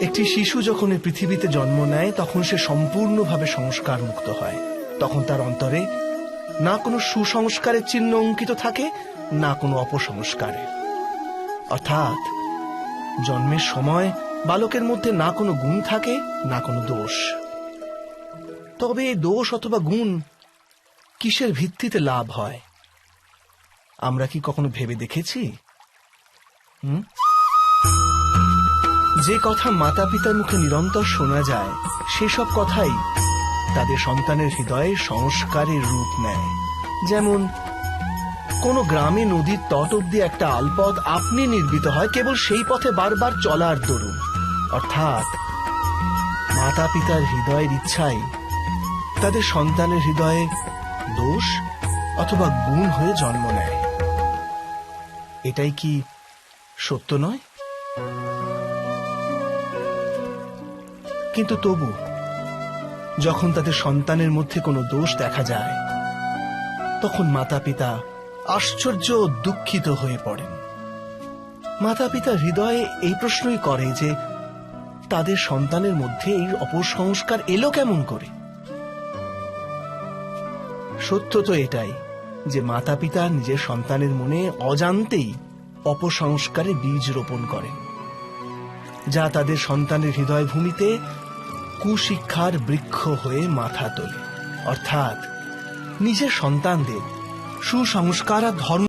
একটি শিশু যখন এই পৃথিবীতে জন্ম নেয়, তখন সে সম্পূর্ণভাবে সংস্কার মুক্ত হয়। তখন তার অন্তরে না কোনো সুসংস্কারের চিহ্ন অঙ্কিত থাকে, না কোনো অপসংস্কারের। অর্থাৎ, জন্মের সময় বালকের মধ্যে না কোনো গুণ থাকে, না কোনো দোষ। তবে এই দোষ অথবা গুণ কিসের ভিত্তিতে লাভ হয়? আমরা কি কখনো ভেবে দেখেছি? হুম? যে কথা মাতা পিতার মুখে নিরন্তর শোনা যায়, সেসব কথাই তাদের সন্তানের হৃদয়ে সংস্কারের রূপ নেয়। যেমন, কোন গ্রামে নদীর তট অব্দি একটা আলপথ আপনি নির্মিত হয়, কেবল সেই পথে বারবার চলার দরুন। অর্থাৎ মাতা পিতার হৃদয়ের ইচ্ছাই তাদের সন্তানের হৃদয়ে দোষ অথবা গুণ হয়ে জন্ম নেয়। এটাই কি সত্য নয়? কিন্তু তবু, যখন তাদের সন্তানের মধ্যে কোনো দোষ দেখা যায়, তখন মাতা পিতা আশ্চর্য দুঃখিত হয়ে পড়েন। মাতা পিতা হৃদয়ে এই প্রশ্নই করে যে, তাদের সন্তানের মধ্যে এই অপসংস্কার এলো কেমন করে? সত্য তো এটাই যে মাতা পিতা নিজের সন্তানের মনে অজান্তেই অপসংস্কারে বীজ রোপণ করেন, যা তাদের সন্তানের হৃদয় ভূমিতে কুশিক্ষার বৃক্ষ হয়ে মাথা তোলে। অর্থাৎ নিজের সন্তানদের সুসংস্কার ধর্ম